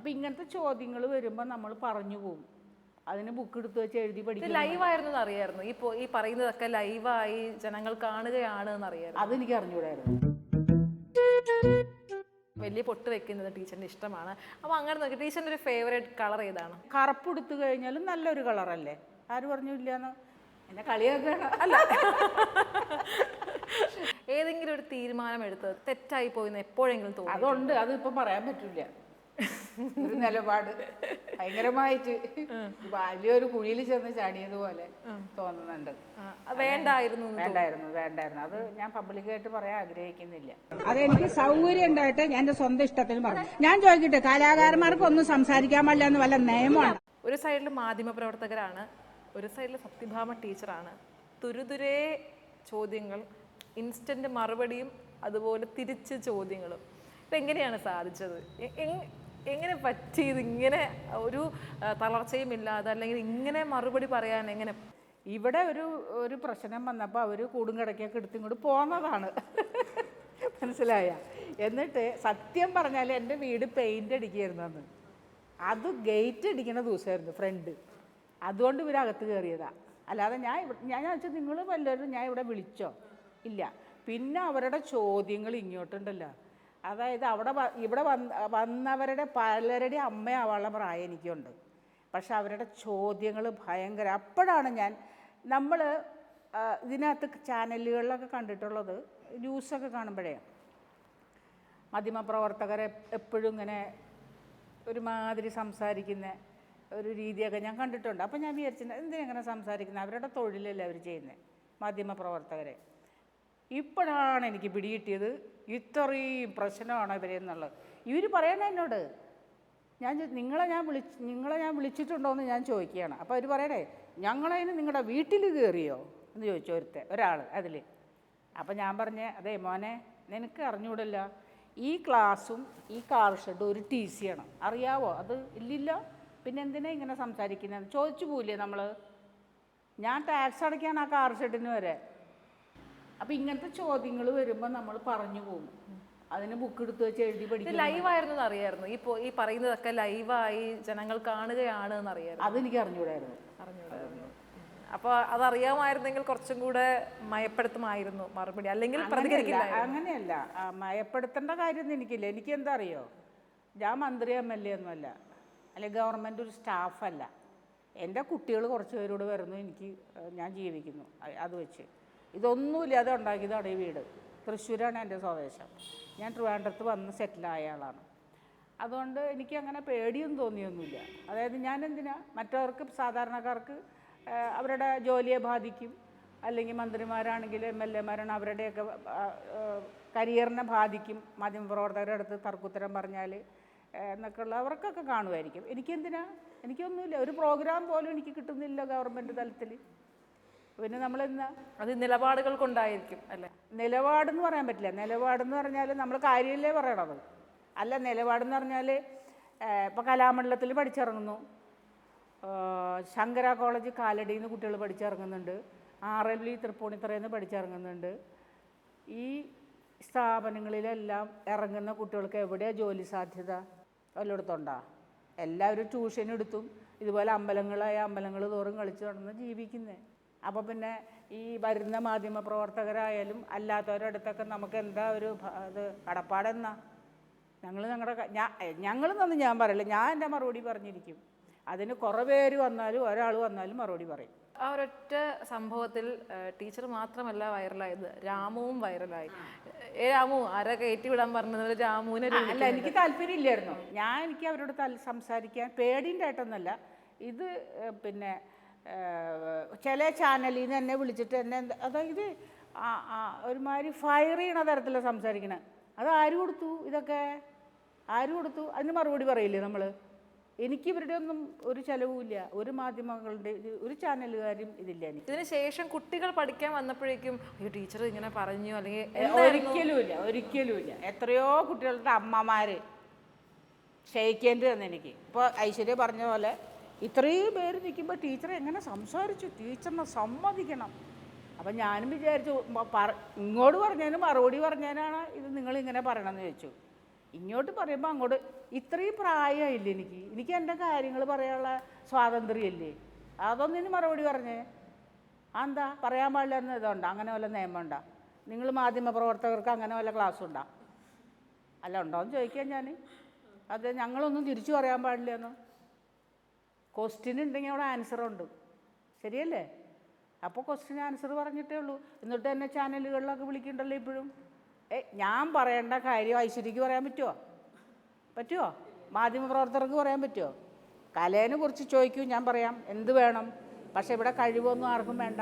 അപ്പം ഇങ്ങനത്തെ ചോദ്യങ്ങൾ വരുമ്പോൾ നമ്മൾ പറഞ്ഞു പോകും. അതിന് ബുക്ക് എടുത്ത് വെച്ച് എഴുതി പഠിക്കും ലൈവായിരുന്നു എന്ന് അറിയായിരുന്നു. ഈ ഈ പറയുന്നതൊക്കെ ലൈവായി ജനങ്ങൾ കാണുകയാണ് എന്ന് അറിയായിരുന്നു. അതെനിക്ക് അറിഞ്ഞുകൂടായിരുന്നു. വലിയ പൊട്ട് വെക്കുന്നത് ടീച്ചറിന്റെ ഇഷ്ടമാണ്. അപ്പോൾ അങ്ങനെ നോക്കി. ടീച്ചറിന്റെ ഒരു ഫേവറേറ്റ് കളർ ഏതാണ്? കറുപ്പ് എടുത്തു കഴിഞ്ഞാലും നല്ലൊരു കളറല്ലേ ആര് പറഞ്ഞു എന്നെ കളിയാക്കുകയാണ് അല്ല. ഏതെങ്കിലും ഒരു തീരുമാനം എടുത്തത് തെറ്റായി പോയിന്ന് എപ്പോഴെങ്കിലും തോന്നും അതുണ്ട്. അത് ഇപ്പം പറയാൻ പറ്റില്ല ഒരു നിലപാട്. ഭയങ്കരമായിട്ട് വലിയൊരു കുഴിയിൽ ചെന്ന് ചാടിയതുപോലെ തോന്നുന്നുണ്ട്. വേണ്ടായിരുന്നു വേണ്ടായിരുന്നു വേണ്ടായിരുന്നു. അത് ഞാൻ പബ്ലിക്കായിട്ട് പറയാൻ ആഗ്രഹിക്കുന്നില്ല. അതെനിക്ക് സൗകര്യം ഉണ്ടായിട്ട് എന്റെ സ്വന്തം ഇഷ്ടത്തിന് പറഞ്ഞു. ഞാൻ ചോദിക്കട്ടെ കലാകാരന്മാർക്ക് ഒന്നും സംസാരിക്കാൻ പാടില്ല എന്ന് വല്ല നിയമമാണ് ഒരു സൈഡിൽ മാധ്യമപ്രവർത്തകരാണ് ഒരു സൈഡിൽ സത്യഭാമ ടീച്ചറാണ്. തുരുതുരേ ചോദ്യങ്ങൾ ഇൻസ്റ്റന്റ് മറുപടിയും അതുപോലെ തിരിച്ച് ചോദ്യങ്ങളും. ഇതെങ്ങനെയാണ് സാധിച്ചത്? എങ്ങനെ പറ്റി? ഇതിങ്ങനെ ഒരു തളർച്ചയും ഇല്ലാതെ അല്ലെങ്കിൽ ഇങ്ങനെ മറുപടി പറയാൻ എങ്ങനെ? ഇവിടെ ഒരു ഒരു പ്രശ്നം വന്നപ്പോൾ അവർ കൂടും കിടക്കിയൊക്കെ എടുത്ത് ഇങ്ങോട്ട് പോന്നതാണ്. മനസ്സിലായ? എന്നിട്ട് സത്യം പറഞ്ഞാൽ എന്റെ വീട് പെയിന്റ് അടിക്കുകയായിരുന്നു അന്ന്. അത് ഗേറ്റ് അടിക്കുന്ന ദിവസമായിരുന്നു ഫ്രണ്ട് അതുകൊണ്ട് ഇവരകത്ത് കയറിയതാ അല്ലാതെ ഞാൻ ഞാൻ വെച്ചാൽ നിങ്ങൾ വല്ലവരും ഞാൻ ഇവിടെ വിളിച്ചോ? ഇല്ല. പിന്നെ അവരുടെ ചോദ്യങ്ങൾ ഇങ്ങോട്ടുണ്ടല്ലോ. അതായത് അവിടെ ഇവിടെ വന്ന വന്നവരുടെ പലരുടെ അമ്മയാവാനുള്ള പ്രായം എനിക്കുണ്ട്. പക്ഷെ അവരുടെ ചോദ്യങ്ങൾ ഭയങ്കര അപ്പോഴാണ് ഞാൻ നമ്മൾ ഇതിനകത്ത് ചാനലുകളിലൊക്കെ കണ്ടിട്ടുള്ളത് ന്യൂസൊക്കെ കാണുമ്പോഴേ മാധ്യമപ്രവർത്തകരെ എപ്പോഴും ഇങ്ങനെ ഒരുമാതിരി സംസാരിക്കുന്ന ഒരു രീതിയൊക്കെ ഞാൻ കണ്ടിട്ടുണ്ട്. അപ്പോൾ ഞാൻ വിചാരിച്ചിട്ടുണ്ട് എന്തിനെങ്ങനെ സംസാരിക്കുന്നത്? അവരുടെ തൊഴിലല്ലേ അവർ ചെയ്യുന്നത് മാധ്യമപ്രവർത്തകരെ. ഇപ്പോഴാണ് എനിക്ക് പിടികിട്ടിയത്. ഇത്രയും പ്രശ്നമാണ് ഇവരെന്നുള്ളത് ഇവർ പറയണ എന്നോട് ഞാൻ നിങ്ങളെ ഞാൻ വിളിച്ച് നിങ്ങളെ ഞാൻ വിളിച്ചിട്ടുണ്ടോ എന്ന് ഞാൻ ചോദിക്കുകയാണ്. അപ്പോൾ അവർ പറയണേ ഞങ്ങളതിന് നിങ്ങളുടെ വീട്ടിൽ കയറിയോ എന്ന് ചോദിച്ചു ഒരുത്തെ ഒരാൾ അതിൽ അപ്പോൾ ഞാൻ പറഞ്ഞേ അതെ മോനെ നിനക്ക് അറിഞ്ഞൂടല്ല ഈ ക്ലാസ്സും ഈ കാർ ഷെഡും ഒരു ടി സി ആണ്. അറിയാവോ? അത് ഇല്ലില്ല. പിന്നെ എന്തിനാ ഇങ്ങനെ സംസാരിക്കുന്നത് ചോദിച്ചു പോയില്ലേ നമ്മൾ ഞാൻ ടാക്സ് അടയ്ക്കാൻ ആ കാർ ഷെഡിന് വരെ. അപ്പം ഇങ്ങനത്തെ ചോദ്യങ്ങൾ വരുമ്പോൾ നമ്മൾ പറഞ്ഞു പോകും. അതിന് ബുക്ക് എടുത്ത് വെച്ച് എഴുതി പഠിക്കും. ലൈവായിരുന്നു അറിയായിരുന്നു. ഈ ഈ പറയുന്നതൊക്കെ ലൈവായി ജനങ്ങൾ കാണുകയാണ് എന്ന് അറിയായിരുന്നു അതെനിക്ക് അറിഞ്ഞൂടായിരുന്നു അറിഞ്ഞൂടായിരുന്നു അപ്പോൾ അതറിയാമായിരുന്നെങ്കിൽ കുറച്ചും കൂടെ മയപ്പെടുത്തുമായിരുന്നു മറുപടി. അല്ലെങ്കിൽ പ്രതികരിക്കില്ല അങ്ങനെയല്ല. മയപ്പെടുത്തേണ്ട കാര്യമൊന്നും എനിക്കില്ല. എനിക്ക് എന്താ അറിയോ? ഞാൻ മന്ത്രി എം എൽ എ ഒന്നുമല്ല അല്ലെങ്കിൽ ഗവൺമെന്റ് ഒരു സ്റ്റാഫല്ല എന്റെ കുട്ടികൾ കുറച്ച് പേരോട് വരുന്നു. എനിക്ക് ഞാൻ ജീവിക്കുന്നു. അത് വെച്ച്. ഇതൊന്നുമില്ലാതെ ഉണ്ടാക്കിയതാണ് ഈ വീട്. തൃശ്ശൂരാണ് എന്റെ സ്വദേശം. ഞാൻ ട്രിവാൻഡ്രത്ത് വന്ന് സെറ്റിലായ ആളാണ്. അതുകൊണ്ട് എനിക്ക് അങ്ങനെ പേടിയൊന്നും തോന്നിയൊന്നുമില്ല. അതായത് ഞാൻ എന്തിനാ മറ്റവർക്ക് സാധാരണക്കാർക്ക് അവരുടെ ജോലിയെ ബാധിക്കും. അല്ലെങ്കിൽ മന്ത്രിമാരാണെങ്കിൽ എം എൽ എമാരാണ് അവരുടെയൊക്കെ കരിയറിനെ ബാധിക്കും. മാധ്യമപ്രവർത്തകരുടെ അടുത്ത് തർക്കുത്തരം പറഞ്ഞാൽ എന്നൊക്കെയുള്ള അവർക്കൊക്കെ കാണുമായിരിക്കും. എനിക്കെന്തിനാ? എനിക്കൊന്നുമില്ല. ഒരു പ്രോഗ്രാം പോലും എനിക്ക് കിട്ടുന്നില്ല ഗവൺമെന്റ് തലത്തിൽ. പിന്നെ നമ്മൾ എന്താ അത് നിലപാടുകൾ കൊണ്ടായിരിക്കും അല്ലേ? നിലപാടെന്ന് പറയാൻ പറ്റില്ല. നിലപാടെന്ന് പറഞ്ഞാൽ നമ്മൾ കാര്യമല്ലേ പറയണത്. അല്ല നിലപാടെന്ന് പറഞ്ഞാൽ ഇപ്പോൾ കലാമണ്ഡലത്തിൽ പഠിച്ചിറങ്ങുന്നു. ശങ്കര കോളേജ് കാലടിയിൽ നിന്ന് കുട്ടികൾ പഠിച്ചിറങ്ങുന്നുണ്ട്. ആർ എൽ വി തൃപ്പൂണിത്തറയിൽ നിന്ന് പഠിച്ചിറങ്ങുന്നുണ്ട്. ഈ സ്ഥാപനങ്ങളിലെല്ലാം ഇറങ്ങുന്ന കുട്ടികൾക്ക് എവിടെയാണ് ജോലി സാധ്യത? വല്ലയിടത്തുണ്ടോ എല്ലാവരും ട്യൂഷൻ എടുത്തും ഇതുപോലെ അമ്പലങ്ങളായ അമ്പലങ്ങൾ തോറും കളിച്ചു നടന്ന് ജീവിക്കുന്നത് അപ്പോൾ പിന്നെ ഈ വരുന്ന മാധ്യമ പ്രവർത്തകരായാലും അല്ലാത്തവരുടെ അടുത്തൊക്കെ നമുക്ക് എന്താ ഒരു ഇത് കടപ്പാടെന്നാ ഞങ്ങൾ ഞങ്ങളുടെ ഞാൻ ഞങ്ങളെന്നൊന്നും ഞാൻ പറയില്ല. ഞാൻ എന്റെ മറുപടി പറഞ്ഞിരിക്കും. അതിന് കുറേ പേര് വന്നാലും ഒരാൾ വന്നാലും മറുപടി പറയും. ആ ഒരൊറ്റ സംഭവത്തിൽ ടീച്ചർ മാത്രമല്ല വൈറലായത്. രാമുവും വൈറലായി. ഏ രാമു ആരാ കയറ്റി വിടാൻ പറഞ്ഞത് രാമുവിനെ അല്ല എനിക്ക് താല്പര്യമില്ലായിരുന്നു. ഞാൻ എനിക്ക് അവരോട് സംസാരിക്കാൻ പേടിന്റെ ആയിട്ടൊന്നല്ല ഇത് പിന്നെ ചില ചാനലിൽ നിന്ന് എന്നെ വിളിച്ചിട്ട് എന്നെ അതായത് ഒരുമാതിരി ഫയർ ചെയ്യണ തരത്തിലാണ് സംസാരിക്കണേ. അത് ആര് കൊടുത്തു ഇതൊക്കെ? ആര് കൊടുത്തു? അതിന് മറുപടി പറയില്ലേ നമ്മൾ എനിക്ക് ഇവരുടെ ഒന്നും ഒരു ചെലവുമില്ല. ഒരു മാധ്യമങ്ങളുടെ ഒരു ചാനലുകാരും ഇതില്ല എനിക്ക്. ഇതിന് ശേഷം കുട്ടികൾ പഠിക്കാൻ വന്നപ്പോഴേക്കും അയ്യോ ടീച്ചർ ഇങ്ങനെ പറഞ്ഞു? അല്ലെങ്കിൽ ഒരിക്കലുമില്ല ഒരിക്കലുമില്ല. എത്രയോ കുട്ടികളുടെ അമ്മമാര് ക്ഷയിക്കേണ്ടി വന്നു എനിക്ക്. ഇപ്പോൾ ഐശ്വര്യ പറഞ്ഞ പോലെ ഇത്രയും പേര് നിൽക്കുമ്പോൾ ടീച്ചർ എങ്ങനെ സംസാരിച്ചു? ടീച്ചറിനെ സമ്മതിക്കണം. അപ്പം ഞാനും വിചാരിച്ചു പറ ഇങ്ങോട്ട് പറഞ്ഞതിന് മറുപടി പറഞ്ഞതിനാണ് ഇത് നിങ്ങൾ ഇങ്ങനെ പറയണമെന്ന് ചോദിച്ചു. ഇങ്ങോട്ട് പറയുമ്പോൾ അങ്ങോട്ട് ഇത്രയും പ്രായമായില്ലേ എനിക്ക്? എനിക്ക് എന്റെ കാര്യങ്ങൾ പറയാനുള്ള സ്വാതന്ത്ര്യമല്ലേ? അതൊന്നിന് മറുപടി പറഞ്ഞേ. എന്താ? പറയാൻ പാടില്ലെന്ന് ഇതുണ്ടോ അങ്ങനെ വല്ല നിയമമുണ്ടോ നിങ്ങൾ മാധ്യമപ്രവർത്തകർക്ക് അങ്ങനെ വല്ല ക്ലാസ് ഉണ്ടോ? അല്ല ഉണ്ടോയെന്ന് ചോദിക്കാൻ ഞാൻ അത് ഞങ്ങളൊന്നും തിരിച്ചു പറയാൻ പാടില്ലെന്ന് ക്വസ്റ്റ്യൻ ഉണ്ടെങ്കിൽ അവിടെ ആൻസർ ഉണ്ട്. ശരിയല്ലേ? അപ്പോൾ ക്വസ്റ്റ്യൻ ആൻസർ പറഞ്ഞിട്ടേ ഉള്ളൂ. എന്നിട്ട് എന്നെ ചാനലുകളിലൊക്കെ വിളിക്കണ്ടല്ലോ ഇപ്പോഴും. ഏ ഞാൻ പറയേണ്ട കാര്യം ഐശ്വര്യക്ക് പറയാൻ പറ്റുമോ പറ്റുമോ മാധ്യമപ്രവർത്തകർക്ക് പറയാൻ പറ്റുമോ കലേനെ കുറിച്ച് ചോദിക്കൂ ഞാൻ പറയാം. എന്ത് വേണം? പക്ഷേ ഇവിടെ കഴിവൊന്നും ആർക്കും വേണ്ട.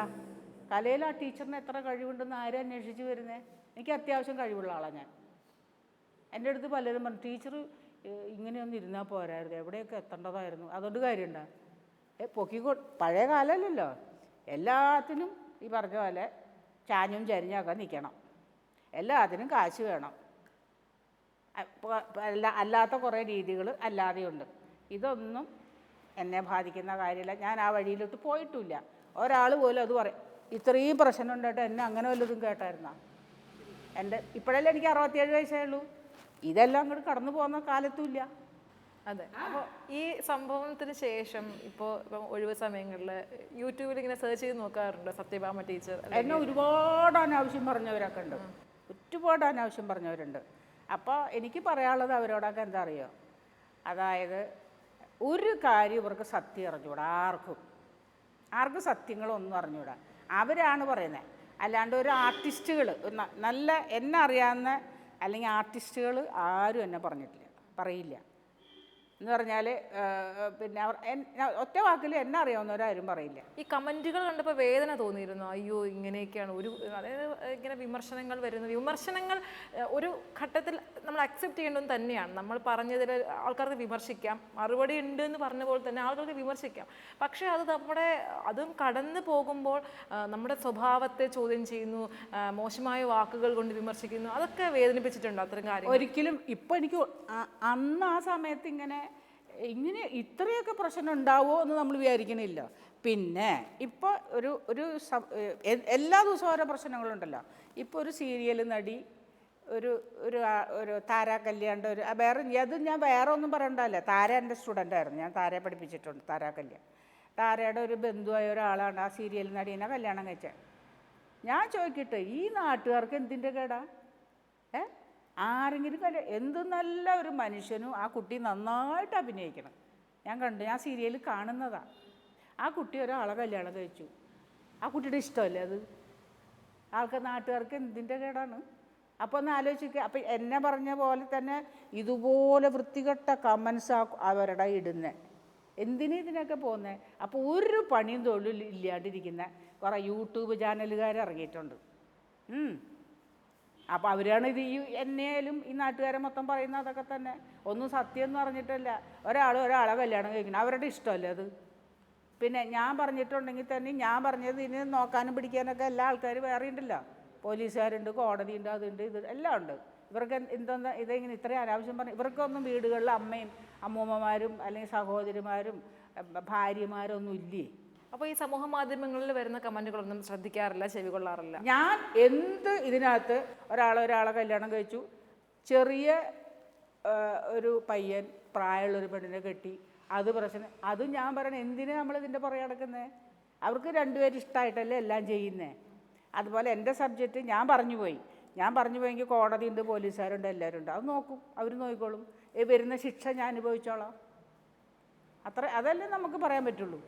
കലയിൽ ആ ടീച്ചറിന് എത്ര കഴിവുണ്ടെന്ന് ആരും അന്വേഷിച്ച് വരുന്നേ? എനിക്ക് അത്യാവശ്യം കഴിവുള്ള ആളാണ് ഞാൻ. എന്റെ അടുത്ത് പലരും പറഞ്ഞു ടീച്ചർ ഇങ്ങനെയൊന്നും ഇരുന്നാൽ പോരായിരുന്നു. എവിടെയൊക്കെ എത്തേണ്ടതായിരുന്നു? അതുകൊണ്ട് കാര്യമുണ്ടോ? ഏ പൊക്കിക്കോ പഴയ കാലമല്ലല്ലോ എല്ലാത്തിനും ഈ പറഞ്ഞ പോലെ ചാഞ്ഞും ചരിഞ്ഞൊക്കെ നിൽക്കണം എല്ലാത്തിനും കാശ് വേണം. അല്ലാത്ത കുറേ രീതികൾ അല്ലാതെയുണ്ട് ഇതൊന്നും എന്നെ ബാധിക്കുന്ന കാര്യമില്ല. ഞാൻ ആ വഴിയിലോട്ട് പോയിട്ടില്ല. ഒരാൾ പോലും അത് പറയും ഇത്രയും പ്രശ്നം ഉണ്ടായിട്ട് എന്നെ അങ്ങനെ വല്ലതും കേട്ടായിരുന്നാ? എന്റെ ഇപ്പോഴല്ലേ എനിക്ക് അറുപത്തിയേഴ് വയസ്സേ ഉള്ളൂ. ഇതെല്ലാം അങ്ങോട്ട് കടന്നു പോകുന്ന കാലത്തുമില്ല. അതെ. അപ്പോൾ ഈ സംഭവത്തിന് ശേഷം ഇപ്പോൾ ഇപ്പം ഒഴിവ് സമയങ്ങളിൽ യൂട്യൂബിൽ ഇങ്ങനെ സെർച്ച് ചെയ്ത് നോക്കാറുണ്ട് സത്യഭാമ ടീച്ചർ എന്നെ ഒരുപാട് അനാവശ്യം പറഞ്ഞവരൊക്കെ ഉണ്ട്. ഒരുപാട് അനാവശ്യം പറഞ്ഞവരുണ്ട്. അപ്പോൾ എനിക്ക് പറയാനുള്ളത് അവരോടൊക്കെ എന്താ അറിയോ? അതായത് ഒരു കാര്യം ഇവർക്ക് സത്യം അറിഞ്ഞുകൂടാ ആർക്കും. ആർക്കും സത്യങ്ങളൊന്നും അറിഞ്ഞുകൂടാ. അവരാണ് പറയുന്നത് അല്ലാണ്ട് ഒരു ആർട്ടിസ്റ്റുകൾ നല്ല എന്നെ അറിയാവുന്ന അല്ലെങ്കിൽ ആർട്ടിസ്റ്റുകൾ ആരും എന്നെ പറഞ്ഞിട്ടില്ല പറയില്ല. എന്ന് പറഞ്ഞാൽ പിന്നെ അവർ ഒറ്റ വാക്കിൽ എന്നെ അറിയാവുന്നവരാരും പറയില്ല. ഈ കമന്റുകൾ കണ്ടപ്പോൾ വേദന തോന്നിയിരുന്നു. അയ്യോ ഇങ്ങനെയൊക്കെയാണ് ഒരു അതായത് ഇങ്ങനെ വിമർശനങ്ങൾ വരുന്നു വിമർശനങ്ങൾ ഒരു ഘട്ടത്തിൽ നമ്മൾ അക്സെപ്റ്റ് ചെയ്യേണ്ടത് തന്നെയാണ്. നമ്മൾ പറഞ്ഞതിൽ ആൾക്കാർക്ക് വിമർശിക്കാം. മറുപടി ഉണ്ട് എന്ന് പറഞ്ഞ പോലെ തന്നെ ആൾക്കാർക്ക് വിമർശിക്കാം. പക്ഷേ അത് നമ്മുടെ അതും കടന്നു പോകുമ്പോൾ നമ്മുടെ സ്വഭാവത്തെ ചോദ്യം ചെയ്യുന്നു മോശമായ വാക്കുകൾ കൊണ്ട് വിമർശിക്കുന്നു അതൊക്കെ വേദനിപ്പിച്ചിട്ടുണ്ട് അത്തരം കാര്യം ഒരിക്കലും ഇപ്പം എനിക്ക് അന്ന് ആ സമയത്ത് ഇങ്ങനെ ഇങ്ങനെ ഇത്രയൊക്കെ പ്രശ്നം ഉണ്ടാവുമോ എന്ന് നമ്മൾ വിചാരിക്കണില്ല. പിന്നെ ഇപ്പോൾ ഒരു ഒരു എല്ലാ ദിവസവും ഓരോ പ്രശ്നങ്ങളുണ്ടല്ലോ. ഇപ്പോൾ ഒരു സീരിയൽ നടി ഒരു ഒരു ഒരു താര കല്യാണ്ട് ഒരു വേറെ അത് ഞാൻ വേറെ ഒന്നും പറയണ്ടല്ല? താര എന്റെ സ്റ്റുഡന്റ് ആയിരുന്നു. ഞാൻ താരയെ പഠിപ്പിച്ചിട്ടുണ്ട് താര കല്യാൺ. താരയുടെ ഒരു ബന്ധുവായ ഒരാളാണ് ആ സീരിയൽ നടീനെ കല്യാണം കഴിച്ചത് ഞാൻ ചോദിക്കട്ടെ ഈ നാട്ടുകാർക്ക് എന്തിന്റെ കേടാ? ഏ? ആരെങ്കിലും കല എന്ത് നല്ല ഒരു മനുഷ്യനും ആ കുട്ടി നന്നായിട്ട് അഭിനയിക്കണം. ഞാൻ കണ്ടു ഞാൻ സീരിയൽ കാണുന്നതാണ് ആ കുട്ടി ഒരാളെ കല്യാണം കഴിച്ചു. ആ കുട്ടിയുടെ ഇഷ്ടമല്ലേ അത്? ആൾക്ക് നാട്ടുകാർക്ക് എന്തിന്റെ കേടാണ്? അപ്പോൾ ഒന്ന് ആലോചിക്കുക അപ്പം എന്നെ പറഞ്ഞ പോലെ തന്നെ ഇതുപോലെ വൃത്തികെട്ട കമൻസ് അവരുടെ ഇടുന്നത് എന്തിനു ഇതിനൊക്കെ പോകുന്നത് അപ്പോൾ ഒരു പണിയും തൊഴിലും ഇല്ലാണ്ടിരിക്കുന്ന. കുറേ യൂട്യൂബ് ചാനലുകാർ ഇറങ്ങിയിട്ടുണ്ട്. അപ്പോൾ അവരാണ് ഇത് ഈ എന്നേലും ഈ നാട്ടുകാരെ മൊത്തം പറയുന്ന അതൊക്കെ തന്നെ. ഒന്നും സത്യം എന്ന് പറഞ്ഞിട്ടല്ല ഒരാൾ ഒരാളെ കല്യാണം കഴിക്കണം. അവരുടെ ഇഷ്ടമല്ലേ അത്? പിന്നെ ഞാൻ പറഞ്ഞിട്ടുണ്ടെങ്കിൽ തന്നെ ഞാൻ പറഞ്ഞത് ഇനി നോക്കാനും പിടിക്കാനൊക്കെ എല്ലാ ആൾക്കാരും വേറെ ഉണ്ടല്ലോ. പോലീസുകാരുണ്ട് കോടതിയുണ്ട് അതുണ്ട് ഇത് എല്ലാം ഉണ്ട്. ഇവർക്ക് എന്ത് എന്തെന്താ ഇതെങ്ങനെ ഇത്രയും അനാവശ്യം പറഞ്ഞു ഇവർക്കൊന്നും വീടുകളിൽ അമ്മയും അമ്മൂമ്മമാരും അല്ലെങ്കിൽ സഹോദരിമാരും ഭാര്യമാരും ഭാര്യമാരൊന്നും ഇല്ലേ? അപ്പോൾ ഈ സമൂഹ മാധ്യമങ്ങളിൽ വരുന്ന കമന്റുകളൊന്നും ശ്രദ്ധിക്കാറില്ല ചെവി കൊള്ളാറില്ല. ഞാൻ എന്ത് ഇതിനകത്ത് ഒരാൾ ഒരാളെ കല്യാണം കഴിച്ചു ചെറിയ ഒരു പയ്യൻ പ്രായമുള്ള ഒരു പെണ്ണിനെ കെട്ടി അത് പ്രശ്നം അത് ഞാൻ പറയണേ എന്തിനാ നമ്മൾ ഇതിന്റെ പുറകെ നടക്കുന്നത് അവർക്ക് രണ്ടുപേരും ഇഷ്ടമായിട്ടല്ലേ എല്ലാം ചെയ്യുന്നേ? അതുപോലെ എന്റെ സബ്ജക്റ്റ് ഞാൻ പറഞ്ഞു പോയി. ഞാൻ പറഞ്ഞു പോയെങ്കിൽ കോടതിയുണ്ട് പോലീസുകാരുണ്ട് എല്ലാവരും ഉണ്ട്. അത് നോക്കും അവർ നോക്കിക്കോളും. വരുന്ന ശിക്ഷ ഞാൻ അനുഭവിച്ചോളാം. അത്ര അതല്ലേ നമുക്ക് പറയാൻ പറ്റുള്ളൂ.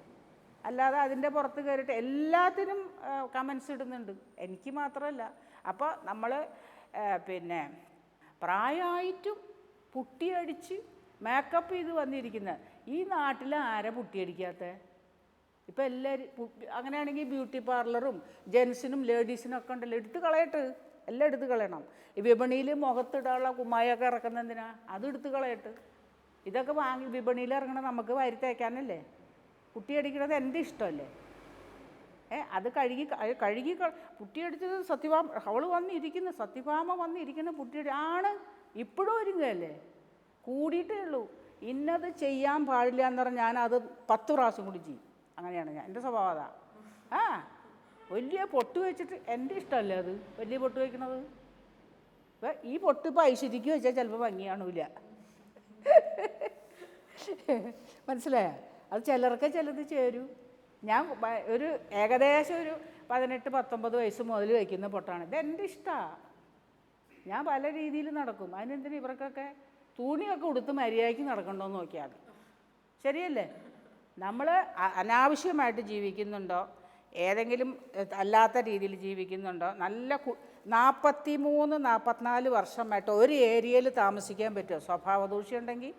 അല്ലാതെ അതിന്റെ പുറത്ത് കയറിയിട്ട് എല്ലാത്തിനും കമൻസ് ഇടുന്നുണ്ട്. എനിക്ക് മാത്രമല്ല. അപ്പോൾ നമ്മൾ പിന്നെ പ്രായമായിട്ടും പുട്ടിയടിച്ച് മേക്കപ്പ് ചെയ്ത് വന്നിരിക്കുന്ന. ഈ നാട്ടിൽ ആരെ പുട്ടിയടിക്കാത്ത? ഇപ്പം എല്ലാവരും അങ്ങനെയാണെങ്കിൽ ബ്യൂട്ടി പാർലറും ജെൻസിനും ലേഡീസിനും ഒക്കെ ഉണ്ടല്ലോ. എടുത്ത് കളയട്ട്. എല്ലാം എടുത്ത് കളയണം. വിപണിയിൽ മുഖത്തിടാനുള്ള കുമ്മായൊക്കെ ഇറക്കുന്നതിനാ അത് എടുത്ത് കളയട്ട്. ഇതൊക്കെ വാങ്ങി വിപണിയിൽ ഇറങ്ങണ നമുക്ക് വാരി തേക്കാനല്ലേ? കുട്ടിയടിക്കണത് എന്റെ ഇഷ്ടമല്ലേ? ഏ അത് കഴുകി കഴുകി പുട്ടിയടിച്ചത് സത്യഭാമ അവൾ വന്നിരിക്കുന്നു സത്യഭാമ വന്നിരിക്കുന്ന പുട്ടിയടി ആണ് ഇപ്പോഴും ഒരുങ്ങുകയല്ലേ? കൂടിയിട്ടേ ഉള്ളൂ. ഇന്നത് ചെയ്യാൻ പാടില്ല എന്ന് പറഞ്ഞാൽ ഞാനത് പത്ത് പ്രാവശ്യം കൂടി ചെയ്യും. അങ്ങനെയാണ് ഞാൻ എന്റെ സ്വഭാവം ആ വലിയ പൊട്ട് വെച്ചിട്ട് എന്റെ ഇഷ്ടമല്ലേ അത്? വലിയ പൊട്ട് വയ്ക്കണത് ഇപ്പം ഈ പൊട്ട് ഇപ്പോൾ ഐശ്വര്യക്ക് വെച്ചാൽ ചിലപ്പോൾ ഭംഗി മനസ്സിലായോ? അത് ചിലർക്ക് ചിലത് ചേരും. ഞാൻ ഒരു ഏകദേശം ഒരു പതിനെട്ട് പത്തൊമ്പത് വയസ്സ് മുതൽ വയ്ക്കുന്ന പൊട്ടാണ്. ഇത് എന്റെ ഇഷ്ടമാണ് ഞാൻ പല രീതിയിൽ നടക്കും. അതിനെന്തിനു ഇവർക്കൊക്കെ തുണിയൊക്കെ ഉടുത്ത് മര്യാദയ്ക്ക് നടക്കണ്ടോന്ന് നോക്കിയാൽ ശരിയല്ലേ? നമ്മൾ അനാവശ്യമായിട്ട് ജീവിക്കുന്നുണ്ടോ? ഏതെങ്കിലും അല്ലാത്ത രീതിയിൽ ജീവിക്കുന്നുണ്ടോ? നല്ല നാൽപ്പത്തി മൂന്ന് നാൽപ്പത്തിനാല് വർഷമായിട്ട് ഒരു ഏരിയയിൽ താമസിക്കാൻ പറ്റുമോ? സ്വഭാവ ദൂഷ്യം ഉണ്ടെങ്കിൽ?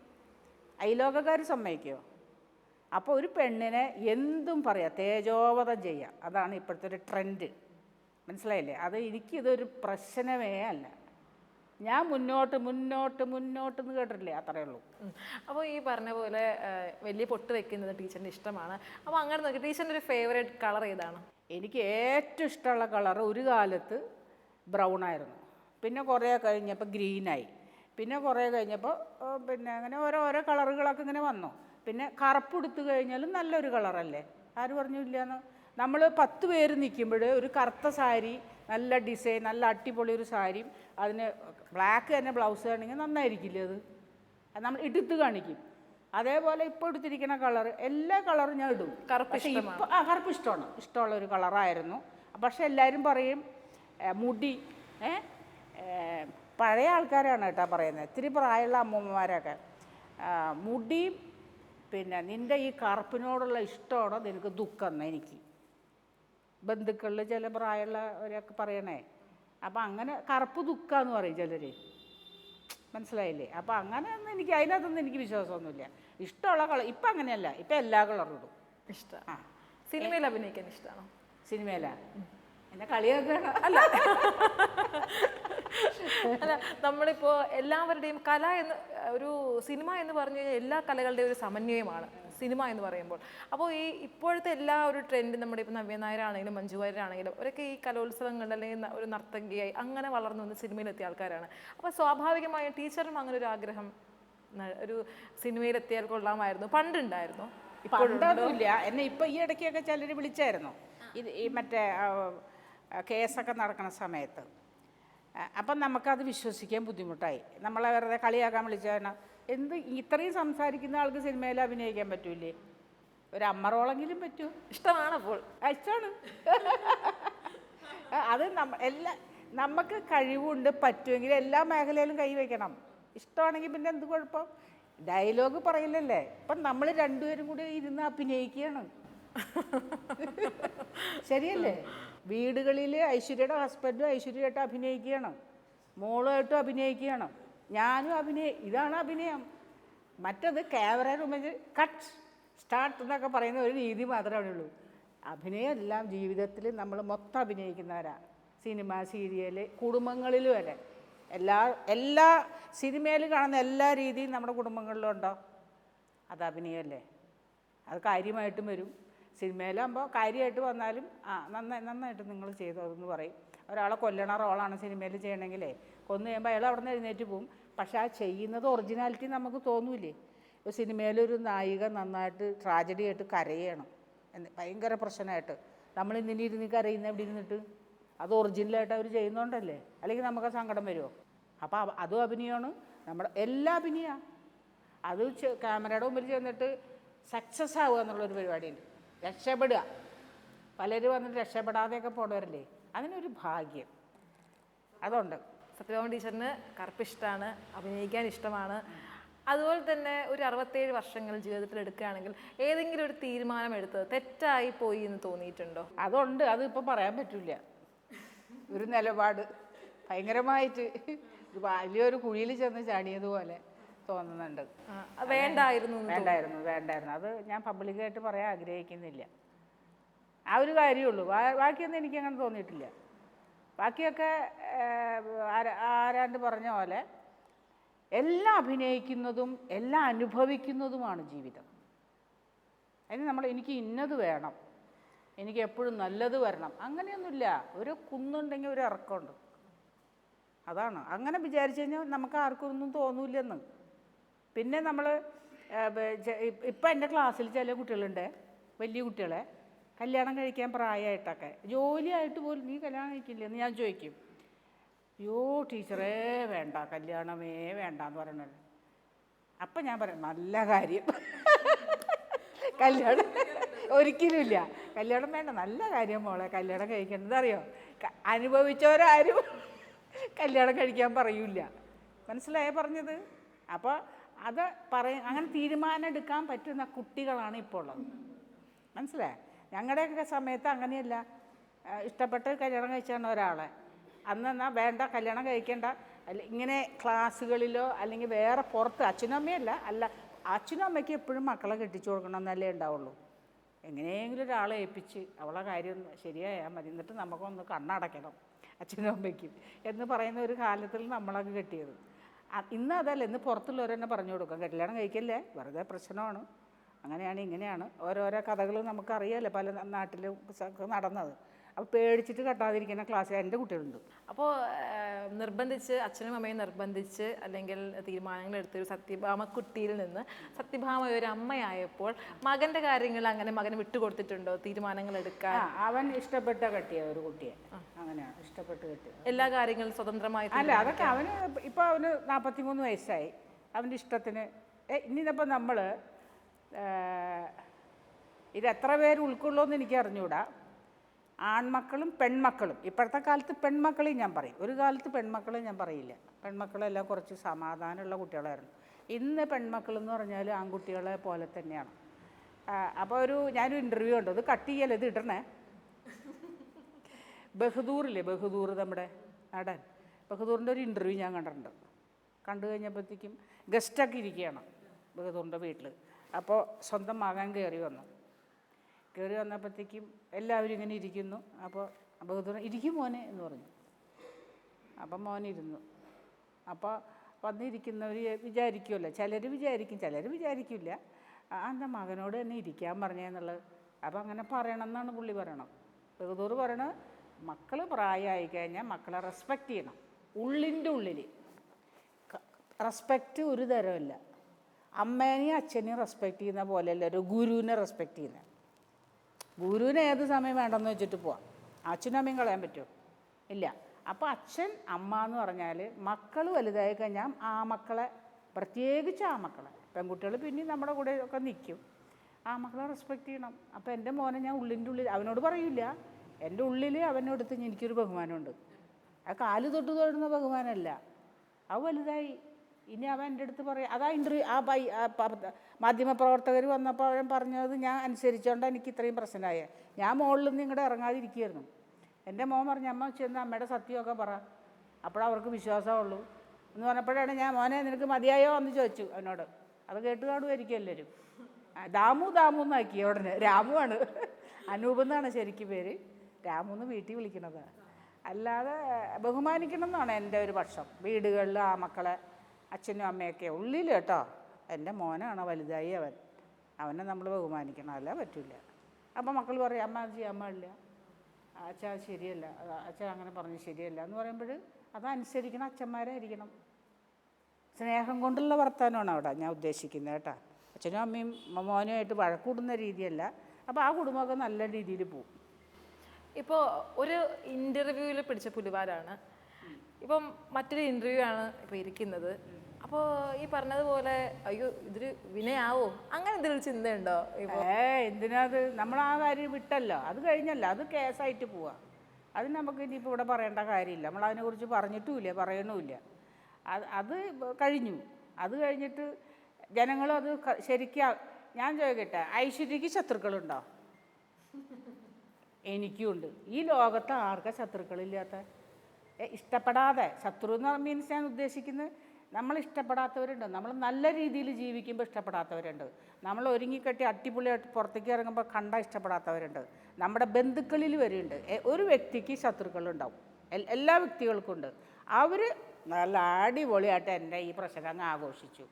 അയലോകക്കാർ സമ്മതിക്കുമോ അപ്പോൾ ഒരു പെണ്ണിനെ എന്തും പറയാം തേജോവധം ചെയ്യാം. അതാണ് ഇപ്പോഴത്തെ ഒരു ട്രെൻഡ്. മനസ്സിലായില്ലേ? അത് എനിക്കിതൊരു പ്രശ്നമേ അല്ല. ഞാൻ മുന്നോട്ട് മുന്നോട്ട് മുന്നോട്ട് എന്ന് കേട്ടിട്ടില്ലേ? അത്രയേ ഉള്ളൂ. അപ്പോൾ ഈ പറഞ്ഞ പോലെ വലിയ പൊട്ട് വെക്കുന്നത് ടീച്ചറിന്റെ ഇഷ്ടമാണ്. അപ്പോൾ അങ്ങനെ നോക്കി ടീച്ചറിന്റെ ഒരു ഫേവറേറ്റ് കളർ ഏതാണ്? എനിക്ക് ഏറ്റവും ഇഷ്ടമുള്ള കളർ ഒരു കാലത്ത് ബ്രൗൺ ആയിരുന്നു. പിന്നെ കുറേ കഴിഞ്ഞപ്പോൾ ഗ്രീനായി പിന്നെ കുറേ കഴിഞ്ഞപ്പോൾ പിന്നെ അങ്ങനെ ഓരോ ഓരോ കളറുകളൊക്കെ ഇങ്ങനെ വന്നു. പിന്നെ കറുപ്പ് എടുത്തു കഴിഞ്ഞാലും നല്ലൊരു കളറല്ലേ? ആര് പറഞ്ഞു ഇല്ലയെന്ന് നമ്മൾ പത്ത് പേര് നിൽക്കുമ്പോൾ ഒരു കറുത്ത സാരി നല്ല ഡിസൈൻ നല്ല അടിപൊളി ഒരു സാരിയും അതിന് ബ്ലാക്ക് തന്നെ ബ്ലൗസ് ആണെങ്കിൽ നന്നായിരിക്കില്ലേ അത്? അത് നമ്മൾ ഇടുത്ത് കാണിക്കും. അതേപോലെ ഇപ്പോൾ എടുത്തിരിക്കുന്ന കളർ എല്ലാ കളറും ഞാൻ ഇടും. കറുപ്പ് ഇപ്പം ആ കറുപ്പ് ഇഷ്ടമാണ്. ഇഷ്ടമുള്ള ഒരു കളറായിരുന്നു. പക്ഷെ എല്ലാവരും പറയും മുടി പഴയ ആൾക്കാരാണ് കേട്ടോ പറയുന്നത്. ഇത്തിരി പ്രായമുള്ള അമ്മൂമ്മമാരൊക്കെ. മുടി മുടിയും പിന്നെ നിന്റെ ഈ കറുപ്പിനോടുള്ള ഇഷ്ടമാണോ? നിനക്ക് ദുഃഖം എനിക്ക്. ബന്ധുക്കളിൽ ചില പ്രായമുള്ളവരൊക്കെ പറയണേ. അപ്പം അങ്ങനെ കറുപ്പ് ദുഃഖമെന്ന് പറയും ചിലർ മനസ്സിലായില്ലേ? അപ്പം അങ്ങനെ ഒന്നും എനിക്ക് അതിനകത്തൊന്നും എനിക്ക് വിശ്വാസമൊന്നുമില്ല. ഇഷ്ടമുള്ള കളർ ഇപ്പം അങ്ങനെയല്ല. ഇപ്പം എല്ലാ കളറും ഇടും. ഇഷ്ടം. ആ. സിനിമയിൽ അഭിനയിക്കാൻ ഇഷ്ടമാണോ? സിനിമയില? എന്നെ കളിയാക്കണം അല്ല. അല്ല നമ്മളിപ്പോൾ എല്ലാവരുടെയും കല എന്ന് ഒരു സിനിമ എന്ന് പറഞ്ഞു കഴിഞ്ഞാൽ എല്ലാ കലകളുടെയും ഒരു സമന്വയമാണ് സിനിമ എന്ന് പറയുമ്പോൾ. അപ്പോൾ ഈ ഇപ്പോഴത്തെ എല്ലാ ഒരു ട്രെൻഡ് നമ്മുടെ ഇപ്പോൾ നവ്യ നായരാണെങ്കിലും മഞ്ജു വാര്യരാണെങ്കിലും അവരൊക്കെ ഈ കലോത്സവങ്ങളിൽ അല്ലെങ്കിൽ ഒരു നർത്തകിയായി അങ്ങനെ വളർന്നു വന്ന് സിനിമയിലെത്തിയ ആൾക്കാരാണ്. അപ്പോൾ സ്വാഭാവികമായും ടീച്ചറും അങ്ങനെ ഒരു ആഗ്രഹം ഒരു സിനിമയിലെത്തിയാൽ കൊള്ളാമായിരുന്നു. പണ്ടുണ്ടായിരുന്നു? പണ്ടൊന്നുമില്ല. എന്നെ ഇപ്പോൾ ഈ ഇടയ്ക്കൊക്കെ ചിലർ വിളിച്ചായിരുന്നു. ഇത് ഈ മറ്റേ കേസൊക്കെ നടക്കുന്ന സമയത്ത്. അപ്പം നമുക്കത് വിശ്വസിക്കാൻ ബുദ്ധിമുട്ടായി. നമ്മളെ വെറുതെ കളിയാക്കാൻ വിളിച്ചാൽ എന്ത് ഇത്രയും സംസാരിക്കുന്ന ആൾക്ക് സിനിമയിൽ അഭിനയിക്കാൻ പറ്റൂലേ? ഒരു അമ്മറോളെങ്കിലും പറ്റൂ. ഇഷ്ടമാണ് അപ്പോൾ. ഇഷ്ടമാണ്. അത് നമ്മ എല്ലാ നമുക്ക് കഴിവുണ്ട് പറ്റുമെങ്കിൽ എല്ലാ മേഖലയിലും കൈവയ്ക്കണം ഇഷ്ടമാണെങ്കിൽ പിന്നെ എന്ത് കുഴപ്പം? ഡയലോഗ് പറയില്ലല്ലേ? ഇപ്പം നമ്മൾ രണ്ടുപേരും കൂടി ഇരുന്ന് അഭിനയിക്കുകയാണ്. ശരിയല്ലേ? വീടുകളിൽ ഐശ്വര്യയുടെ ഹസ്ബൻഡും ഐശ്വര്യമായിട്ട് അഭിനയിക്കണം മോളുമായിട്ടും അഭിനയിക്കണം ഞാനും അഭിനയ ഇതാണ് അഭിനയം. മറ്റത് ക്യാമറ റൂമിൽ കട്ട് സ്റ്റാർട്ട് എന്നൊക്കെ പറയുന്ന ഒരു രീതി മാത്രമേ ഉള്ളൂ. അഭിനയം എല്ലാം ജീവിതത്തിൽ നമ്മൾ മൊത്തം അഭിനയിക്കുന്നവരാണ് സിനിമ സീരിയൽ കുടുംബങ്ങളിൽ വരെ. എല്ലാ എല്ലാ സിനിമയിൽ കാണുന്ന എല്ലാ രീതിയും നമ്മുടെ കുടുംബങ്ങളിലും ഉണ്ടോ അത് അഭിനയമല്ലേ? അത് കാര്യമായിട്ടും വരും. സിനിമയിലാകുമ്പോൾ കാര്യമായിട്ട് വന്നാലും ആ നന്നായി നന്നായിട്ട് നിങ്ങൾ ചെയ്തതെന്ന് പറയും. ഒരാളെ കൊല്ലണ റോളാണ് സിനിമയിൽ ചെയ്യണമെങ്കിലേ കൊന്നു കഴിയുമ്പോൾ അയാൾ അവിടെ നിന്ന് എഴുന്നേറ്റ് പോവും. പക്ഷെ ആ ചെയ്യുന്നത് ഒറിജിനാലിറ്റി നമുക്ക് തോന്നൂലേ? ഇപ്പോൾ സിനിമയിലൊരു നായിക നന്നായിട്ട് ട്രാജഡി ആയിട്ട് കരയണം. എന്ന് ഭയങ്കര പ്രശ്നമായിട്ട് നമ്മൾ ഇന്നിനി ഇരുന്ന് കരയുന്ന എവിടെ ഇരുന്നിട്ട്? അത് ഒറിജിനലായിട്ട് അവർ ചെയ്യുന്നതുകൊണ്ടല്ലേ അല്ലെങ്കിൽ നമുക്ക് സങ്കടം വരുമോ അപ്പോൾ അതും അഭിനയമാണ് നമ്മുടെ എല്ലാ അഭിനയമാണ് അത് ക്യാമറയുടെ മുമ്പിൽ ചെന്നിട്ട് സക്സസ് ആവുക എന്നുള്ളൊരു പരിപാടിയുണ്ട്. രക്ഷപ്പെടുക. പലരും വന്നിട്ട് രക്ഷപ്പെടാതെയൊക്കെ പോണവരല്ലേ? അതിനൊരു ഭാഗ്യം. അതുണ്ട്. സത്യഭാമ ടീച്ചറിന് കറുപ്പിഷ്ടമാണ് അഭിനയിക്കാൻ ഇഷ്ടമാണ്. അതുപോലെ തന്നെ ഒരു അറുപത്തേഴ് വർഷങ്ങൾ ജീവിതത്തിൽ എടുക്കുകയാണെങ്കിൽ ഏതെങ്കിലും ഒരു തീരുമാനം എടുത്തത് തെറ്റായി പോയി എന്ന് തോന്നിയിട്ടുണ്ടോ? അതുണ്ട്. അത് ഇപ്പോൾ പറയാൻ പറ്റില്ല. ഒരു നിലപാട്. ഭയങ്കരമായിട്ട് വലിയൊരു കുഴിയിൽ ചെന്ന് ചാടിയതുപോലെ തോന്നുന്നുണ്ട്. വേണ്ടായിരുന്നു വേണ്ടായിരുന്നു വേണ്ടായിരുന്നു. അത് ഞാൻ പബ്ലിക്കായിട്ട് പറയാൻ ആഗ്രഹിക്കുന്നില്ല. ആ ഒരു കാര്യമുള്ളൂ. ഉള്ളൂ ബാക്കിയൊന്നും എനിക്കങ്ങനെ തോന്നിയിട്ടില്ല. ബാക്കിയൊക്കെ ആരാണ്ട് പറഞ്ഞ പോലെ എല്ലാം അഭിനയിക്കുന്നതും എല്ലാം അനുഭവിക്കുന്നതുമാണ് ജീവിതം. അതിന് നമ്മൾ എനിക്ക് ഇന്നത് വേണം. എനിക്ക് എപ്പോഴും നല്ലത് വരണം. അങ്ങനെയൊന്നുമില്ല. ഒരു കുന്നുണ്ടെങ്കിൽ ഒരു ഇറക്കമുണ്ട്. അതാണ്. അങ്ങനെ വിചാരിച്ചു കഴിഞ്ഞാൽ നമുക്ക് ആർക്കും ഒന്നും തോന്നൂലെന്ന് പിന്നെ നമ്മൾ ഇപ്പം എന്റെ ക്ലാസ്സിൽ ചില കുട്ടികളുണ്ട് വലിയ കുട്ടികളെ കല്യാണം കഴിക്കാൻ പ്രായമായിട്ടൊക്കെ ജോലിയായിട്ട് പോലും നീ കല്യാണം കഴിക്കില്ല എന്ന് ഞാൻ ചോദിക്കും യോ ടീച്ചറേ വേണ്ട കല്യാണമേ വേണ്ട എന്ന് പറയണത്. അപ്പം ഞാൻ പറയാം നല്ല കാര്യം. കല്യാണം ഒരിക്കലുമില്ല കല്യാണം വേണ്ട നല്ല കാര്യം മോളെ കല്യാണം കഴിക്കേണ്ടത് അറിയോ? അനുഭവിച്ചവരാരും കല്യാണം കഴിക്കാൻ പറയൂല മനസ്സിലായേ പറഞ്ഞത്? അപ്പോൾ അത് പറയ അങ്ങനെ തീരുമാനം എടുക്കാൻ പറ്റുന്ന കുട്ടികളാണ് ഇപ്പോൾ ഉള്ളത് മനസ്സിലായേ? ഞങ്ങളുടെയൊക്കെ സമയത്ത് അങ്ങനെയല്ല. ഇഷ്ടപ്പെട്ട കല്യാണം കഴിച്ചാണ് ഒരാളെ. അന്നെന്നാ വേണ്ട കല്യാണം കഴിക്കേണ്ട. അല്ല ഇങ്ങനെ ക്ലാസ്സുകളിലോ അല്ലെങ്കിൽ വേറെ പുറത്ത് അച്ഛനും അമ്മയല്ല അല്ല അച്ഛനും അമ്മയ്ക്ക് എപ്പോഴും മക്കളെ കെട്ടിച്ചു കൊടുക്കണം എന്നല്ലേ ഉണ്ടാവുള്ളൂ. എങ്ങനെയെങ്കിലും ഒരാളെ ഏൽപ്പിച്ച് അവളെ കാര്യം ശരിയായാൽ മതി. എന്നിട്ട് നമുക്കൊന്ന് കണ്ണടയ്ക്കണം അച്ഛനും അമ്മയ്ക്കും എന്ന് പറയുന്ന ഒരു കാലത്തിൽ നമ്മളൊക്കെ കെട്ടിയത്. ഇന്ന് അതല്ല ഇന്ന് പുറത്തുള്ളവർ തന്നെ പറഞ്ഞു കൊടുക്കാം. കല്യാണം കഴിക്കല്ലേ? വെറുതെ പ്രശ്നമാണ്. അങ്ങനെയാണ് ഇങ്ങനെയാണ്. ഓരോരോ കഥകൾ നമുക്കറിയാമല്ലോ പല നാട്ടിലും നടന്നത്. അപ്പോൾ പേടിച്ചിട്ട് കെട്ടാതിരിക്കുന്ന ക്ലാസ് എന്റെ കുട്ടികളുണ്ട്. അപ്പോൾ നിർബന്ധിച്ച് അച്ഛനും അമ്മയും നിർബന്ധിച്ച് അല്ലെങ്കിൽ തീരുമാനങ്ങൾ എടുത്തൊരു സത്യഭാമ കുട്ടിയിൽ നിന്ന് സത്യഭാമ ഒരു അമ്മയായപ്പോൾ മകന്റെ കാര്യങ്ങൾ അങ്ങനെ മകന് വിട്ടുകൊടുത്തിട്ടുണ്ടോ? തീരുമാനങ്ങൾ എടുക്കാൻ? അവൻ ഇഷ്ടപ്പെട്ട കെട്ടിയ ഒരു കുട്ടിയെ. അങ്ങനെയാണ് ഇഷ്ടപ്പെട്ട് കെട്ടിയത് എല്ലാ കാര്യങ്ങളും സ്വതന്ത്രമായി അല്ല അതൊക്കെ അവന് ഇപ്പോൾ അവന് നാൽപ്പത്തി മൂന്ന് വയസ്സായി. അവന്റെ ഇഷ്ടത്തിന് ഇനിയിപ്പോൾ നമ്മൾ ഇത് എത്ര പേര് ഉൾക്കൊള്ളുമെന്ന് എനിക്ക് അറിഞ്ഞൂടാ ആൺമക്കളും പെൺമക്കളും. ഇപ്പോഴത്തെ കാലത്ത് പെൺമക്കളെയും ഞാൻ പറയും. ഒരു കാലത്ത് പെൺമക്കളെ ഞാൻ പറയില്ല. പെൺമക്കളെല്ലാം കുറച്ച് സമാധാനമുള്ള കുട്ടികളായിരുന്നു. ഇന്ന് പെൺമക്കളെന്ന് പറഞ്ഞാൽ ആൺകുട്ടികളെ പോലെ തന്നെയാണ്. അപ്പോൾ ഒരു ഞാനൊരു ഇന്റർവ്യൂ ഉണ്ട് അത് കട്ട് ചെയ്യല്ലേ? ഇത് ഇടണേ? ബഹദൂറില്ലേ? ബഹദൂർ നമ്മുടെ നടൻ. ബഹദൂറിന്റെ ഒരു ഇന്റർവ്യൂ ഞാൻ കണ്ടിട്ടുണ്ട്. കണ്ടു കഴിഞ്ഞപ്പോഴത്തേക്കും ഗസ്റ്റൊക്കെ ഇരിക്കുകയാണ് ബഹദൂറിന്റെ വീട്ടിൽ. അപ്പോൾ സ്വന്തം മകൻ കയറി വന്നു. കയറി വന്നപ്പോഴത്തേക്കും എല്ലാവരും ഇങ്ങനെ ഇരിക്കുന്നു. അപ്പോൾ ബഹദൂർ ഇരിക്കും മോനെ എന്ന് പറഞ്ഞു. അപ്പം മോൻ ഇരുന്നു. അപ്പോൾ വന്നിരിക്കുന്നവർ വിചാരിക്കുമല്ലോ. ചിലർ വിചാരിക്കും ചിലർ വിചാരിക്കില്ല. അന്ന മകനോട് തന്നെ ഇരിക്കാൻ പറഞ്ഞതെന്നുള്ളത് അപ്പം അങ്ങനെ പറയണം എന്നാണ് പുള്ളി പറയണം ബഹദൂർ പറയണത് മക്കൾ പ്രായമായി കഴിഞ്ഞാൽ മക്കളെ റെസ്പെക്റ്റ് ചെയ്യണം. ഉള്ളിന്റെ ഉള്ളിൽ റെസ്പെക്റ്റ് ഒരു തരമില്ല അമ്മേനെയും അച്ഛനെയും റെസ്പെക്റ്റ് ചെയ്യുന്ന പോലെയല്ല ഒരു ഗുരുവിനെ റെസ്പെക്റ്റ് ചെയ്യുന്നത്. ഗുരുവിനെ ഏത് സമയം വേണ്ടെന്ന് വെച്ചിട്ട് പോവാം. അച്ഛനും അമ്മയും കളയാൻ പറ്റുമോ? ഇല്ല. അപ്പോൾ അച്ഛൻ അമ്മ എന്ന് പറഞ്ഞാൽ മക്കൾ വലുതായി കഴിഞ്ഞാൽ ആ മക്കളെ പ്രത്യേകിച്ച് ആ മക്കളെ. പെൺകുട്ടികൾ പിന്നെയും നമ്മുടെ കൂടെ ഒക്കെ നിൽക്കും ആ മക്കളെ റെസ്പെക്റ്റ് ചെയ്യണം. അപ്പോൾ എന്റെ മോനെ ഞാൻ ഉള്ളിന്റെ ഉള്ളിൽ അവനോട് പറയില്ല. എന്റെ ഉള്ളിൽ അവനോടുത്ത് എനിക്കൊരു ബഹുമാനമുണ്ട്. ആ കാൽ തൊട്ട് തൊഴുന്ന ബഹുമാനമല്ല. അത് വലുതായി. ഇനി അവൻ എന്റെ അടുത്ത് പറയും അതാ ഇന്റർവ്യൂ ആ ബൈ മാധ്യമപ്രവർത്തകർ വന്നപ്പോൾ അവൻ പറഞ്ഞത് ഞാൻ അനുസരിച്ചുകൊണ്ട് എനിക്ക് ഇത്രയും പ്രശ്നമായ. ഞാൻ മുകളിൽ നിന്ന് ഇങ്ങോട്ട് ഇറങ്ങാതിരിക്കുകയായിരുന്നു എന്റെ മോൻ പറഞ്ഞു അമ്മ ചെന്ന് അമ്മയുടെ സത്യമൊക്കെ പറ. അപ്പോഴവർക്ക് വിശ്വാസമുള്ളൂ. എന്ന് പറഞ്ഞപ്പോഴാണ് ഞാൻ മോനെ നിനക്ക് മതിയായോ? എന്ന് ചോദിച്ചു അവനോട്. അത് കേട്ട് കാണുമായിരിക്കും എല്ലാവരും ദാമു ദാമു എന്നാക്കി ഉടനെ. രാമുവാണ് അനൂപ് എന്നാണ് ശരിക്കും പേര്. രാമു എന്ന് വീട്ടിൽ വിളിക്കണത്. അല്ലാതെ ബഹുമാനിക്കണം എന്നാണ് എന്റെ ഒരു പക്ഷം. വീടുകളിൽ ആ മക്കളെ അച്ഛനും അമ്മയൊക്കെ ഉള്ളിൽ കേട്ടോ. എന്റെ മോനാണ് വലുതായി അവൻ. അവനെ നമ്മൾ ബഹുമാനിക്കണം. അല്ല പറ്റില്ല അപ്പോൾ മക്കൾ പറയും അമ്മ അത് ചെയ്യാൻ പാടില്ല. അച്ഛ ശരിയല്ല. അച്ഛൻ അങ്ങനെ പറഞ്ഞ് ശരിയല്ല. എന്ന് പറയുമ്പോൾ അതനുസരിക്കണം അച്ഛന്മാരായിരിക്കണം. സ്നേഹം കൊണ്ടുള്ള വർത്തമാനമാണ് അവിടെ ഞാൻ ഉദ്ദേശിക്കുന്നത് കേട്ടോ. അച്ഛനും അമ്മയും മോനുമായിട്ട് വഴക്കൂടുന്ന രീതിയല്ല. അപ്പോൾ ആ കുടുംബമൊക്കെ നല്ല രീതിയിൽ പോവും. ഇപ്പോൾ ഒരു ഇന്റർവ്യൂവിൽ പിടിച്ച പുലിവാലാണ്. ഇപ്പം മറ്റൊരു ഇന്റർവ്യൂ ആണ് ഇപ്പോൾ ഇരിക്കുന്നത്. അപ്പോൾ ഈ പറഞ്ഞതുപോലെ അയ്യോ ഇതൊരു വിനയാവോ? അങ്ങനെ എന്തെങ്കിലും ചിന്തയുണ്ടോ ഏ എന്തിനാ അത് നമ്മൾ ആ കാര്യം വിട്ടല്ലോ. അത് കഴിഞ്ഞല്ല. അത് കേസായിട്ട് പോവാ. അത് നമുക്ക് ഇനിയിപ്പോൾ ഇവിടെ പറയേണ്ട കാര്യമില്ല. നമ്മൾ അതിനെക്കുറിച്ച് പറഞ്ഞിട്ടുമില്ല പറയണമില്ല. അത് അത് കഴിഞ്ഞു. അത് കഴിഞ്ഞിട്ട് ജനങ്ങളും അത് ശരിക്കും ഞാൻ ചോദിക്കട്ടെ ഐശ്വര്യക്ക് ശത്രുക്കളുണ്ടോ? എനിക്കുണ്ട്. ഈ ലോകത്ത് ആർക്കാ ശത്രുക്കളില്ലാത്ത? ഇഷ്ടപ്പെടാതെ. ശത്രു എന്ന് മീൻസ് ഞാൻ ഉദ്ദേശിക്കുന്നത് നമ്മൾ ഇഷ്ടപ്പെടാത്തവരുണ്ട്. നമ്മൾ നല്ല രീതിയിൽ ജീവിക്കുമ്പോൾ ഇഷ്ടപ്പെടാത്തവരുണ്ട്. നമ്മൾ ഒരുങ്ങിക്കെട്ടി അടിപൊളിയായിട്ട് പുറത്തേക്ക് ഇറങ്ങുമ്പോൾ കണ്ട ഇഷ്ടപ്പെടാത്തവരുണ്ട്. നമ്മുടെ ബന്ധുക്കളിൽ വരെയുണ്ട്. ഒരു വ്യക്തിക്ക് ശത്രുക്കളുണ്ടാവും. എല്ലാ വ്യക്തികൾക്കും ഉണ്ട്. അവർ നല്ല അടിപൊളിയായിട്ട് എന്റെ ഈ പ്രശ്നം അങ്ങ് ആഘോഷിച്ചു.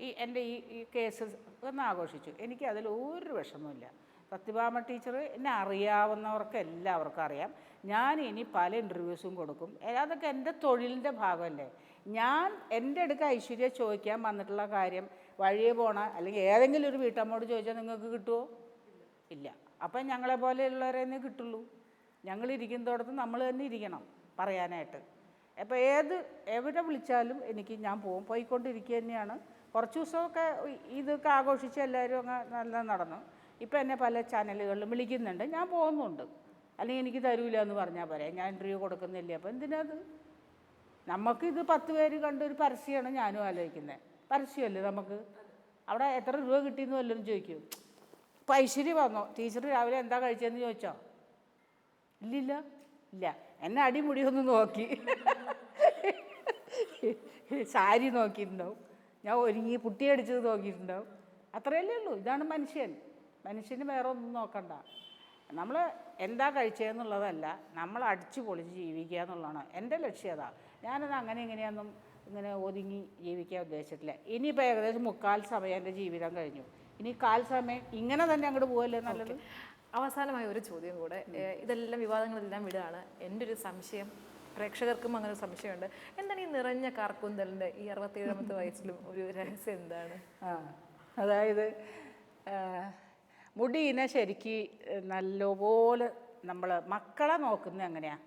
ഈ എന്റെ ഈ ഈ കേസ് ഒന്ന് ആഘോഷിച്ചു. എനിക്ക് അതിൽ ഒരു വിഷമമില്ല സത്യഭാമ ടീച്ചർ എന്നെ അറിയാവുന്നവർക്ക് എല്ലാവർക്കും അറിയാം. ഞാൻ ഇനി പല ഇന്റർവ്യൂസും കൊടുക്കും. അതൊക്കെ എന്റെ തൊഴിലിന്റെ ഭാഗമല്ലേ? ഞാൻ എന്റെ അടുക്ക ഐശ്വര്യ ചോദിക്കാൻ വന്നിട്ടുള്ള കാര്യം വഴിയെ പോണ അല്ലെങ്കിൽ ഏതെങ്കിലും ഒരു വീട്ടമ്മോട് ചോദിച്ചാൽ നിങ്ങൾക്ക് കിട്ടുമോ ഇല്ല. അപ്പം ഞങ്ങളെ പോലെയുള്ളവരെ തന്നെ കിട്ടുള്ളൂ. ഞങ്ങൾ ഇരിക്കുന്നിടത്ത് നമ്മൾ തന്നെ ഇരിക്കണം പറയാനായിട്ട്. അപ്പോൾ ഏത് എവിടെ വിളിച്ചാലും എനിക്ക് ഞാൻ പോകും പോയിക്കൊണ്ടിരിക്കുക തന്നെയാണ്. കുറച്ച് ദിവസമൊക്കെ ഇതൊക്കെ ആഘോഷിച്ച് എല്ലാവരും അങ്ങ് നല്ല നടന്നു. ഇപ്പം എന്നെ പല ചാനലുകളിലും വിളിക്കുന്നുണ്ട്. ഞാൻ പോകുന്നുണ്ട്. അല്ലെങ്കിൽ എനിക്ക് തരൂല എന്ന് പറഞ്ഞാൽ പറയാം ഞാൻ ഇന്റർവ്യൂ കൊടുക്കുന്നില്ല? അപ്പോൾ എന്തിനാത് നമുക്കിത് പത്ത് പേര് കണ്ടൊരു പരസ്യമാണ് ഞാനും ആലോചിക്കുന്നത് പരസ്യമല്ലേ നമുക്ക്? അവിടെ എത്ര രൂപ കിട്ടിയെന്ന് വല്ലതും ചോദിക്കും. ഇപ്പം ഐശ്വര്യ വന്നോ? ടീച്ചർ രാവിലെ എന്താ കഴിച്ചതെന്ന് ചോദിച്ചോ? ഇല്ലില്ല. ഇല്ല. എന്നെ അടിമുടി ഒന്ന് നോക്കി. സാരി നോക്കിയിട്ടുണ്ടാവും. ഞാൻ ഒരുങ്ങി പുട്ടി അടിച്ചത് നോക്കിയിട്ടുണ്ടാവും. അത്രയല്ലേ ഉള്ളൂ. ഇതാണ് മനുഷ്യൻ. മനുഷ്യന് വേറെ ഒന്നും നോക്കണ്ട. നമ്മൾ എന്താ കഴിച്ചതെന്നുള്ളതല്ല നമ്മൾ അടിച്ചു പൊളിച്ച് ജീവിക്കുക എന്നുള്ളതാണ്. എന്റെ ലക്ഷ്യം അതാ. ഞാനത് അങ്ങനെ ഇങ്ങനെയൊന്നും ഇങ്ങനെ ഒതുങ്ങി ജീവിക്കാൻ ഉദ്ദേശിച്ചിട്ടില്ല. ഇനിയിപ്പോൾ ഏകദേശം മുക്കാൽ സമയം എന്റെ ജീവിതം കഴിഞ്ഞു. ഇനി കാൽ സമയം ഇങ്ങനെ തന്നെ അങ്ങോട്ട് പോകല്ലേ നല്ലത്? അവസാനമായ ഒരു ചോദ്യം കൂടെ. ഇതെല്ലാം വിവാദങ്ങളെല്ലാം വിടുകയാണ് എന്റെ ഒരു സംശയം പ്രേക്ഷകർക്കും അങ്ങനെ സംശയമുണ്ട്. എന്താണ് ഈ നിറഞ്ഞ കാർക്കുന്തലിന്റെ ഈ അറുപത്തേഴാമത്തെ വയസ്സിലും ഒരു രഹസ്യം എന്താണ്? ആ അതായത് മുടീനെ ശരിക്ക് നല്ലപോലെ നമ്മൾ മക്കളെ നോക്കുന്നത് എങ്ങനെയാണ്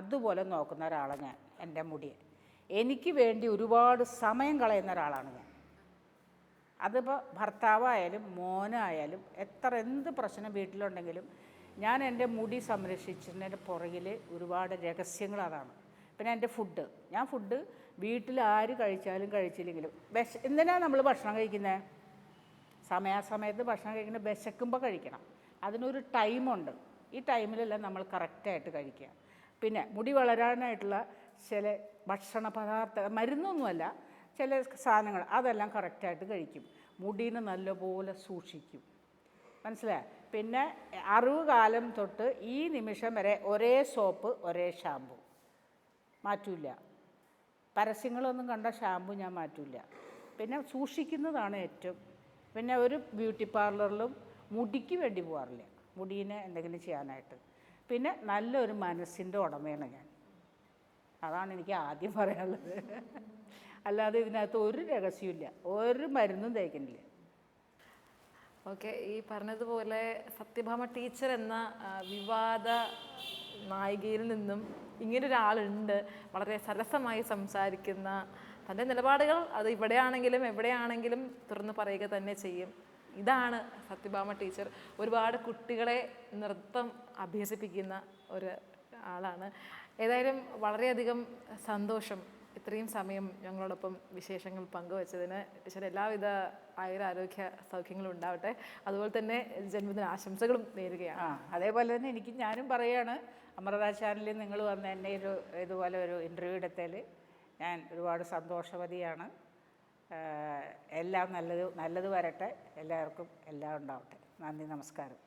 അതുപോലെ നോക്കുന്ന ഒരാളാണ് ഞാൻ. എന്റെ മുടിയെ. എനിക്ക് വേണ്ടി ഒരുപാട് സമയം കളയുന്ന ഒരാളാണ് ഞാൻ. അതിപ്പോൾ ഭർത്താവായാലും മോനായാലും എത്ര എന്ത് പ്രശ്നം വീട്ടിലുണ്ടെങ്കിലും ഞാൻ എന്റെ മുടി സംരക്ഷിച്ചതിന്റെ പുറകിൽ ഒരുപാട് രഹസ്യങ്ങൾ അതാണ്. പിന്നെ എന്റെ ഫുഡ്. ഞാൻ ഫുഡ് വീട്ടിൽ ആര് കഴിച്ചാലും കഴിച്ചില്ലെങ്കിലും വിശ എന്തിനാണ് നമ്മൾ ഭക്ഷണം കഴിക്കുന്നത് സമയാസമയത്ത് ഭക്ഷണം കഴിക്കുന്നത് വിശക്കുമ്പോൾ കഴിക്കണം. അതിനൊരു ടൈമുണ്ട്. ഈ ടൈമിലെല്ലാം നമ്മൾ കറക്റ്റായിട്ട് കഴിക്കുക. പിന്നെ മുടി വളരാനായിട്ടുള്ള ചില ഭക്ഷണ പദാർത്ഥ മരുന്നൊന്നുമല്ല ചില സാധനങ്ങൾ അതെല്ലാം കറക്റ്റായിട്ട് കഴിക്കും. മുടീനെ നല്ലപോലെ സൂക്ഷിക്കും. മനസ്സിലായ? പിന്നെ അറിവ് കാലം തൊട്ട് ഈ നിമിഷം വരെ ഒരേ സോപ്പ് ഒരേ ഷാമ്പു മാറ്റൂല പരസ്യങ്ങളൊന്നും കണ്ട ഷാമ്പു ഞാൻ മാറ്റൂല പിന്നെ സൂക്ഷിക്കുന്നതാണ് ഏറ്റവും. പിന്നെ ഒരു ബ്യൂട്ടി പാർലറിലും മുടിക്ക് വേണ്ടി പോകാറില്ല മുടീനെ എന്തെങ്കിലും ചെയ്യാനായിട്ട്. പിന്നെ നല്ലൊരു മനസ്സിന്റെ ഉടമയാണ് ഞാൻ. അതാണ് എനിക്ക് ആദ്യം പറയാനുള്ളത്. അല്ലാതെ ഇതിനകത്ത് ഒരു രഹസ്യമില്ല ഒരു മരുന്നും തേക്കുന്നില്ല ഓക്കെ ഈ പറഞ്ഞതുപോലെ സത്യഭാമ ടീച്ചർ എന്ന വിവാദ നായികയിൽ നിന്നും ഇങ്ങനൊരാളുണ്ട്. വളരെ സരസമായി സംസാരിക്കുന്ന തന്റെ നിലപാടുകൾ അത് ഇവിടെയാണെങ്കിലും എവിടെയാണെങ്കിലും തുറന്നു പറയുക തന്നെ ചെയ്യും. ഇതാണ് സത്യഭാമ ടീച്ചർ. ഒരുപാട് കുട്ടികളെ നൃത്തം അഭ്യസിപ്പിക്കുന്ന ഒരു ആളാണ്. ഏതായാലും വളരെയധികം സന്തോഷം ഇത്രയും സമയം ഞങ്ങളോടൊപ്പം വിശേഷങ്ങൾ പങ്കുവച്ചതിന്. ടീച്ചർ എല്ലാവിധ ആയുരാരോഗ്യ സൗഖ്യങ്ങളും ഉണ്ടാവട്ടെ. അതുപോലെ തന്നെ ജന്മദിന ആശംസകളും നേരുകയാണ്. അതേപോലെ തന്നെ എനിക്ക് ഞാനും പറയാണ് അമൃത ചാനലിൽ നിങ്ങൾ വന്ന് എന്നെ ഒരു ഇതുപോലെ ഒരു ഇന്റർവ്യൂ എടുത്തതിൽ ഞാൻ ഒരുപാട് സന്തോഷവതിയാണ്. എല്ലാം നല്ലത് നല്ലത് വരട്ടെ. എല്ലാവർക്കും എല്ലാം ഉണ്ടാവട്ടെ. നന്ദി നമസ്കാരം.